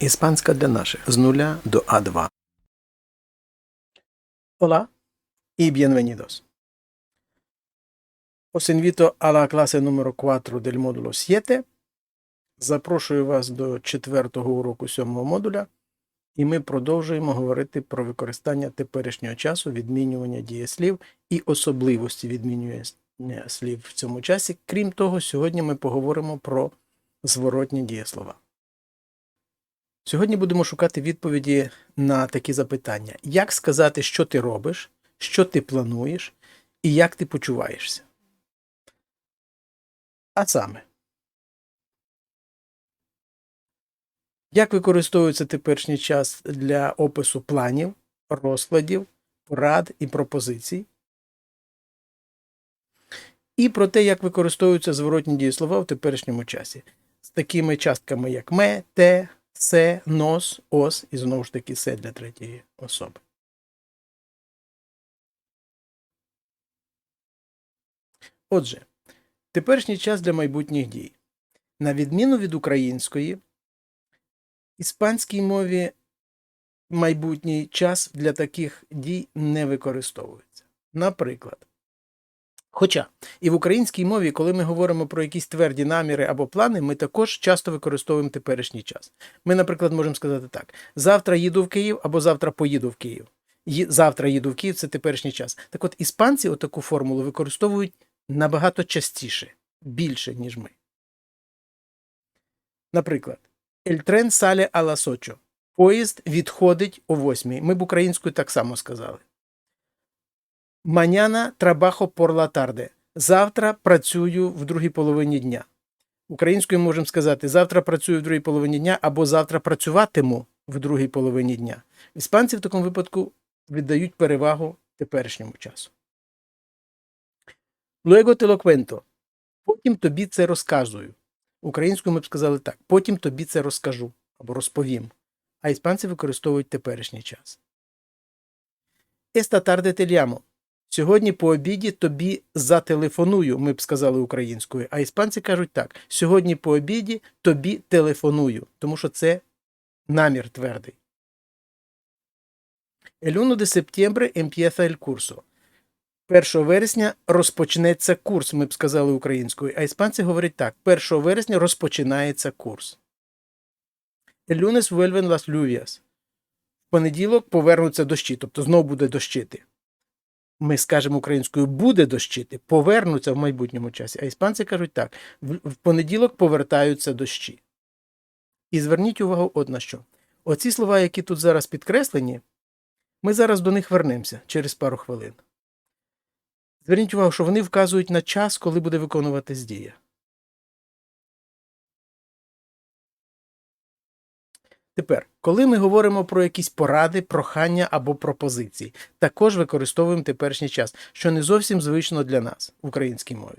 Іспанська для наших з нуля до А2. Hola y bienvenidos. Os invito a la clase número 4 del módulo 7. Запрошую вас до четвертого уроку сьомого модуля, і ми продовжуємо говорити про використання теперішнього часу, відмінювання дієслів і особливості відмінювання слів в цьому часі. Крім того, сьогодні ми поговоримо про зворотні дієслова. Сьогодні будемо шукати відповіді на такі запитання: як сказати, що ти робиш, що ти плануєш і як ти почуваєшся. А саме, як використовується теперішній час для опису планів, розкладів, порад і пропозицій, і про те, як використовуються зворотні дієслова в теперішньому часі. З такими частками, як ме, те, се, нос, ос і знову ж таки се для третьої особи. Отже, теперішній час для майбутніх дій. На відміну від української, іспанській мові майбутній час для таких дій не використовується. Наприклад, Хоча і в українській мові, коли ми говоримо про якісь тверді наміри або плани, ми також часто використовуємо теперішній час. Ми, наприклад, можемо сказати так: завтра їду в Київ або завтра поїду в Київ. Завтра їду в Київ це теперішній час. Так от іспанці отаку формулу використовують набагато частіше, більше, ніж ми. Наприклад, El tren sale a las 8. Поїзд відходить о 8. Ми б українською так само сказали. Маняна трабахо por la tarde. Завтра працюю в другій половині дня. Українською можемо сказати завтра працюю в другій половині дня або завтра працюватиму в другій половині дня. Іспанці в такому випадку віддають перевагу теперішньому часу. Luego te lo. Потім тобі це розказую. Українською ми б сказали так: потім тобі це розкажу або розповім. А іспанці використовують теперішній час. Esta tarde te llamo. Сьогодні по обіді тобі зателефоную, ми б сказали українською, а іспанці кажуть так: сьогодні по обіді тобі телефоную, тому що це намір твердий. El 1 de septiembre empieza el curso. 1 вересня розпочнеться курс, ми б сказали українською, а іспанці говорять так: 1 вересня розпочинається курс. El lunes vuelven las. В понеділок повернуться дощі, тобто знову буде дощити ми скажемо українською буде дощити, повернуться в майбутньому часі. А іспанці кажуть так: в, понеділок повертаються дощі. І зверніть увагу от на що. Оці слова, які тут зараз підкреслені, ми зараз до них вернемося через пару хвилин. Зверніть увагу, що вони вказують на час, коли буде виконуватись дія. Тепер, коли ми говоримо про якісь поради, прохання або пропозиції, також використовуємо теперішній час, що не зовсім звично для нас в українській мові.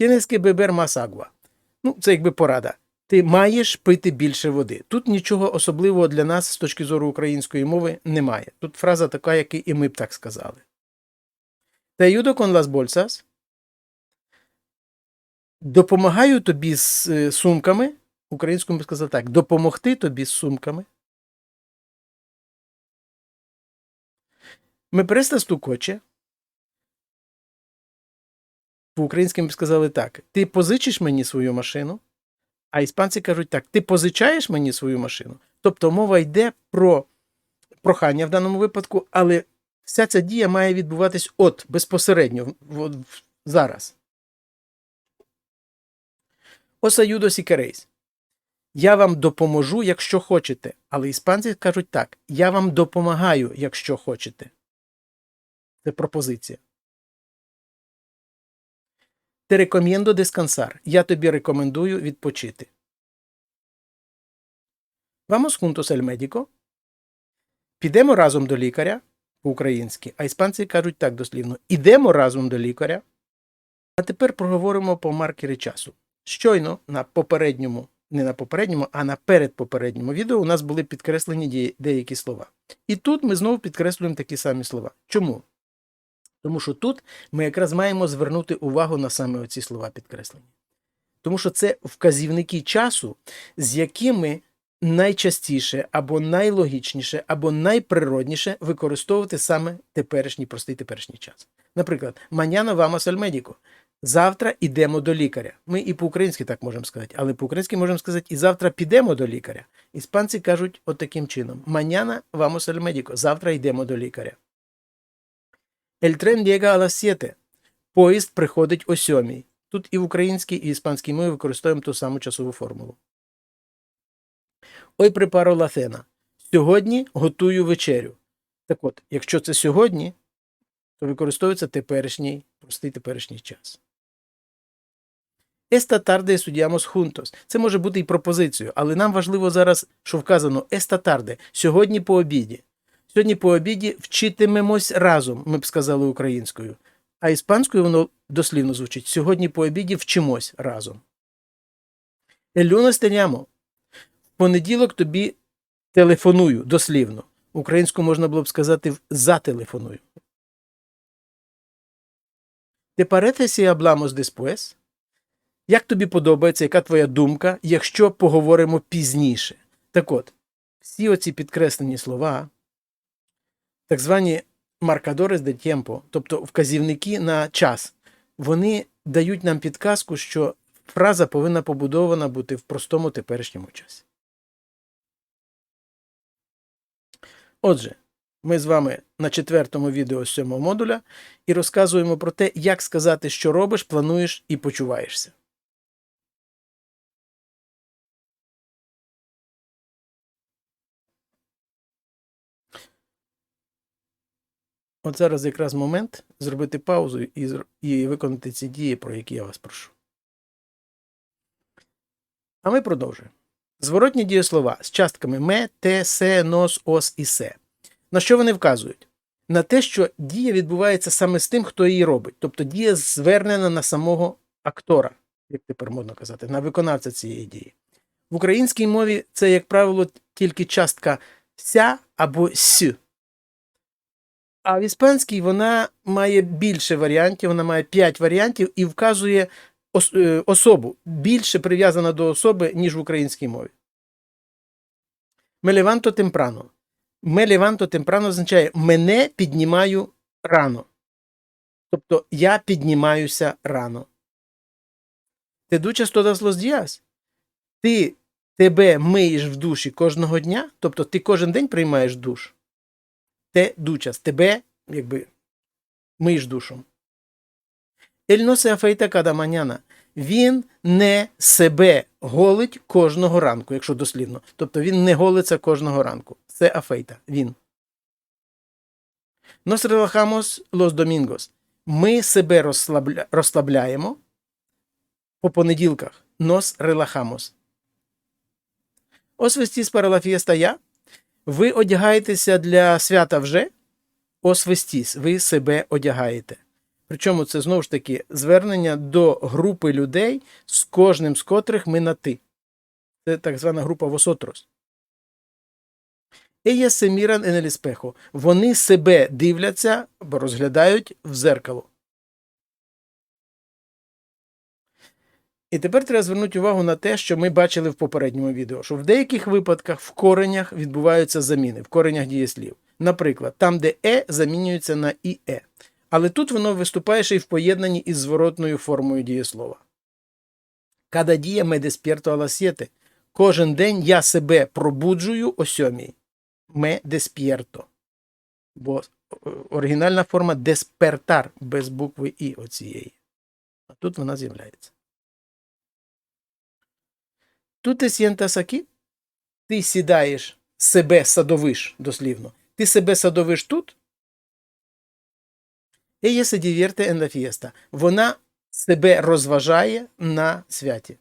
Beber más agua. Ну, це якби порада. Ти маєш пити більше води. Тут нічого особливого для нас з точки зору української мови немає. Тут фраза така, як і ми б так сказали. Te con las bolsas. Допомагаю тобі з е, сумками. Українською ми сказали так: допомогти тобі з сумками. Ми преста стукоче. По-українськи ми б сказали так: ти позичиш мені свою машину, а іспанці кажуть так: ти позичаєш мені свою машину. Тобто мова йде про прохання в даному випадку, але вся ця дія має відбуватись от безпосередньо в- зараз. Осаюдо сікерейс. Я вам допоможу, якщо хочете. Але іспанці кажуть так: я вам допомагаю, якщо хочете. Це пропозиція. Те рекомендо descansar. Я тобі рекомендую відпочити. Vamos juntos al médico. Підемо разом до лікаря по-українськи, а іспанці кажуть так дослівно: ідемо разом до лікаря. А тепер проговоримо по маркері часу. Щойно на попередньому не на попередньому, а на передпопередньому відео у нас були підкреслені деякі слова. І тут ми знову підкреслюємо такі самі слова. Чому? Тому що тут ми якраз маємо звернути увагу на саме оці слова підкреслені. Тому що це вказівники часу, з якими найчастіше, або найлогічніше, або найприродніше використовувати саме теперішній простий теперішній час. Наприклад, «Маняна al médico» – завтра йдемо до лікаря. Ми і по-українськи так можемо сказати, але по-українськи можемо сказати і завтра підемо до лікаря. Іспанці кажуть от таким чином: «Маняна vamos al médico» – завтра йдемо до лікаря. El tren llega a las 7. Поїзд приходить о сьомій. Тут і в українській, і іспанській мові використовуємо ту саму часову формулу. Ой, припаро лафена. Сьогодні готую вечерю. Так от, якщо це сьогодні, то використовується теперішній, простий теперішній час. Esta tarde estudiamos juntos. Це може бути і пропозицією, але нам важливо зараз, що вказано esta tarde, сьогодні по обіді. Сьогодні по обіді вчитимемось разом, ми б сказали українською. А іспанською воно дослівно звучить: сьогодні по обіді вчимось разом. Te llamo. В понеділок тобі телефоную дослівно. Українською можна було б сказати зателефоную. Te parece si hablamos? Як тобі подобається, яка твоя думка, якщо поговоримо пізніше? Так от, всі оці підкреслені слова, так звані маркадори де тємпо, тобто вказівники на час, вони дають нам підказку, що фраза повинна побудована бути в простому теперішньому часі. Отже, ми з вами на четвертому відео з сьомого модуля і розказуємо про те, як сказати, що робиш, плануєш і почуваєшся. От зараз якраз момент зробити паузу і, і виконати ці дії, про які я вас прошу. А ми продовжуємо. Зворотні дієслова з частками ме, те, се, нос, ос і се. На що вони вказують? На те, що дія відбувається саме з тим, хто її робить. Тобто дія звернена на самого актора, як тепер можна казати, на виконавця цієї дії. В українській мові це, як правило, тільки частка ся або с. А в іспанській вона має більше варіантів, вона має 5 варіантів і вказує е, особу, більше прив'язана до особи, ніж в українській мові. Temprano. Me levanto temprano означає мене піднімаю рано. Тобто я піднімаюся рано. Duchas todos los días. Ти тебе миєш в душі кожного дня, тобто ти кожен день приймаєш душ. Те дучас, тебе, якби миєш душом. Ель no se afeita cada. Він не себе голить кожного ранку, якщо дослівно. Тобто він не голиться кожного ранку. Це афейта. Він. Nos relajamos los domingos. Ми себе розслабля... розслабляємо по понеділках. Vestís para la fiesta ya. Ви одягаєтеся для свята вже. Os. Ви себе одягаєте. Причому це знову ж таки звернення до групи людей, з кожним з котрих ми на ти. Це так звана група Восотрос. En el espejo. Вони себе дивляться або розглядають в зеркало. І тепер треба звернути увагу на те, що ми бачили в попередньому відео, що в деяких випадках в коренях відбуваються заміни, в коренях дієслів. Наприклад, там, де е замінюється на іе. Але тут воно виступає ще й в поєднанні із зворотною формою дієслова. Despierto a las 7. Кожен день я себе пробуджую о сьомій. Me despierto. Бо е, оригінальна форма despertar без букви І оцієї. А тут вона з'являється. Тут ти sientas aquí. Ти сідаєш, себе садовиш, дослівно. Ти себе садовиш тут. Ella se divierte en. Вона себе розважає на святі.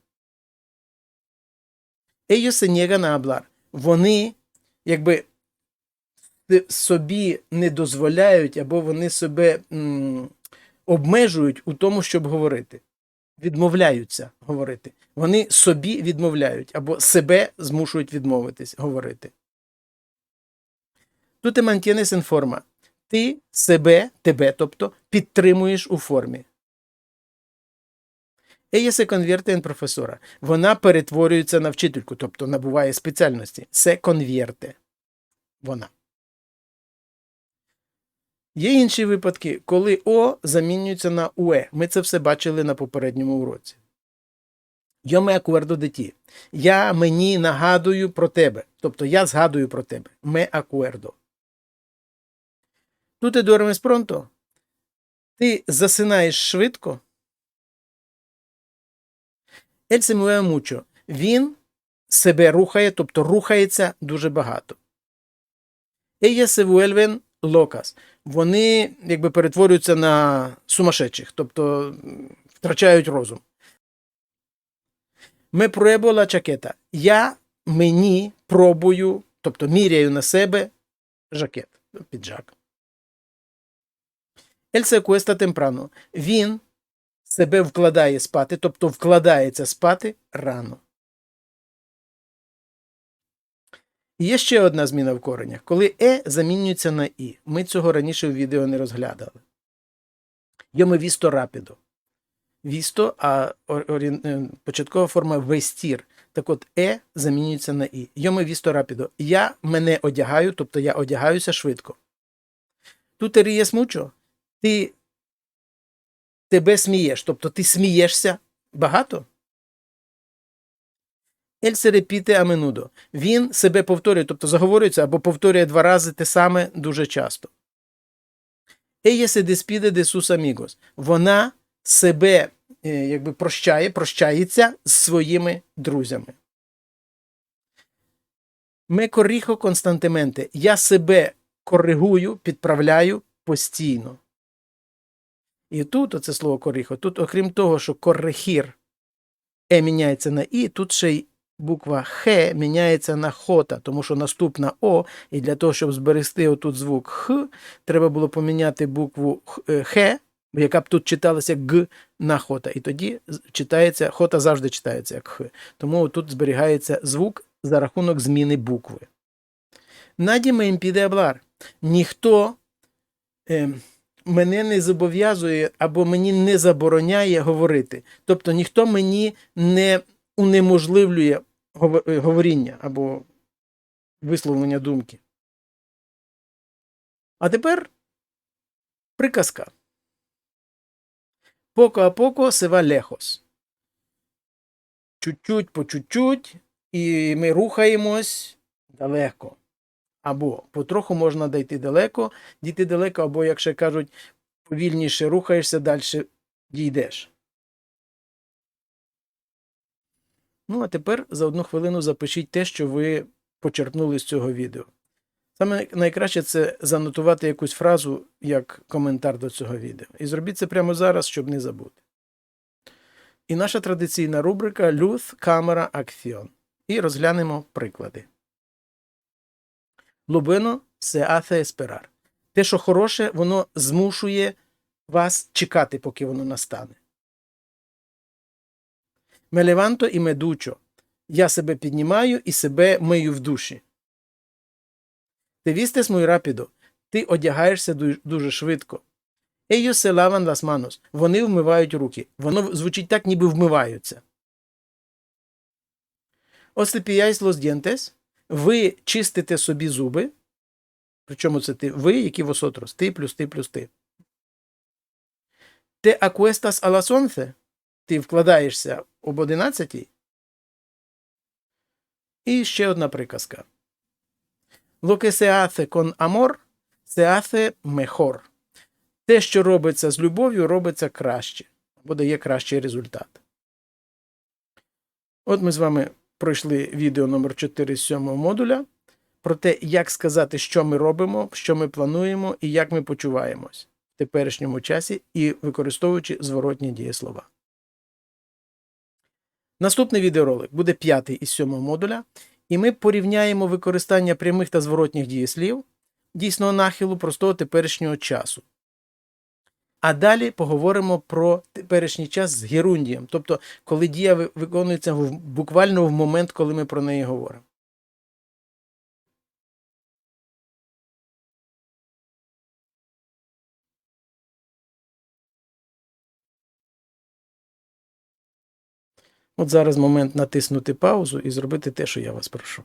Ellos se niegan a. Вони, якби собі не дозволяють, або вони себе м, обмежують у тому, щоб говорити. Відмовляються говорити. Вони собі відмовляють, або себе змушують відмовитись говорити. Тут mantienes en forma. Ти себе, тебе, тобто, підтримуєш у формі. Se convierte en професора. Вона перетворюється на вчительку, тобто набуває спеціальності. Se convierte. Вона. Є інші випадки, коли О замінюється на УЕ. Ми це все бачили на попередньому уроці. Me acuerdo de. Я мені нагадую про тебе. Тобто я згадую про тебе. Me acuerdo. Тут ти duermes pronto. Ти засинаєш швидко. Se mueve. Він себе рухає, тобто рухається дуже багато. Se vuelven locas. Вони якби перетворюються на сумасшедших, тобто втрачають розум. Ми la chaqueta. Я мені пробую, тобто міряю на себе жакет, піджак. Ель се acuesta temprano. Він себе вкладає спати, тобто вкладається спати рано. Є ще одна зміна в коренях, коли е замінюється на і. Ми цього раніше в відео не розглядали. Йоме вісто рапідо. Вісто, а е, початкова форма вестір. Так от е замінюється на і. Йоме вісто рапідо. Я мене одягаю, тобто я одягаюся швидко. Тут рієс мучо. Ти тебе смієш, тобто ти смієшся багато. Ель репіте а менудо. Він себе повторює, тобто заговорюється або повторює два рази те саме дуже часто. Despide de sus amigos. Вона себе е, якби прощає, прощається з своїми друзями. Ме коріхо константементе. Я себе коригую, підправляю постійно. І тут оце слово коріхо. Тут, окрім того, що коррехір е міняється на і, тут ще й буква Х міняється на хота, тому що наступна О, і для того, щоб зберегти отут звук Х, треба було поміняти букву Х- е, яка б тут читалася Г на хота. І тоді читається, хота завжди читається як Х. Тому тут зберігається звук за рахунок зміни букви. Наді me impide. Ніхто е, мене не зобов'язує або мені не забороняє говорити. Тобто ніхто мені не унеможливлює говоріння або висловлення думки. А тепер приказка. Поко а поко се lejos. Чуть-чуть по чуть-чуть, і ми рухаємось далеко. Або потроху можна дійти далеко, дійти далеко, або, як ще кажуть, повільніше рухаєшся, далі дійдеш. Ну, а тепер за одну хвилину запишіть те, що ви почерпнули з цього відео. Саме найкраще це занотувати якусь фразу як коментар до цього відео. І зробіть це прямо зараз, щоб не забути. І наша традиційна рубрика Luz, камера, акціон. І розглянемо приклади. Лубино се hace esperar. Те, що хороше, воно змушує вас чекати, поки воно настане. Me levanto і me ducho. Я себе піднімаю і себе мию в душі. Ти вістес muy rápido. Ти одягаєшся дуже швидко. Ellos se lavan. Вони вмивають руки. Воно звучить так, ніби вмиваються. Cepilláis los dientes. Ви чистите собі зуби. Причому це ти? Ви, які восотрос. Ти плюс ти плюс ти. Te acuestas a las 11. Ти вкладаєшся об 11. І ще одна приказка. Lo que se hace con amor, se hace mejor. Те, що робиться з любов'ю, робиться краще, або дає кращий результат. От ми з вами пройшли відео номер 4 з 7 модуля про те, як сказати, що ми робимо, що ми плануємо і як ми почуваємось в теперішньому часі і використовуючи зворотні дієслова. Наступний відеоролик буде п'ятий із сьомого модуля, і ми порівняємо використання прямих та зворотніх дієслів дійсного нахилу простого теперішнього часу. А далі поговоримо про теперішній час з герундієм, тобто коли дія виконується буквально в момент, коли ми про неї говоримо. От зараз момент натиснути паузу і зробити те, що я вас прошу.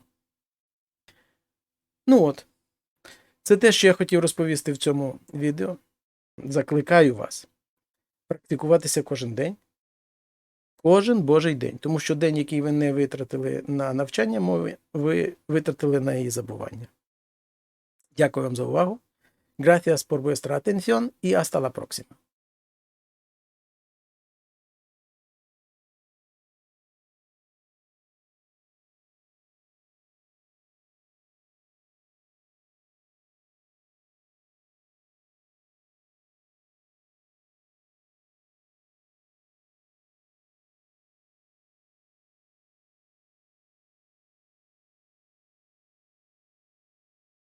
Ну от. Це те, що я хотів розповісти в цьому відео. Закликаю вас практикуватися кожен день. Кожен божий день. Тому що день, який ви не витратили на навчання мови, ви витратили на її забування. Дякую вам за увагу. Gracias por vuestra atención y hasta la próxima.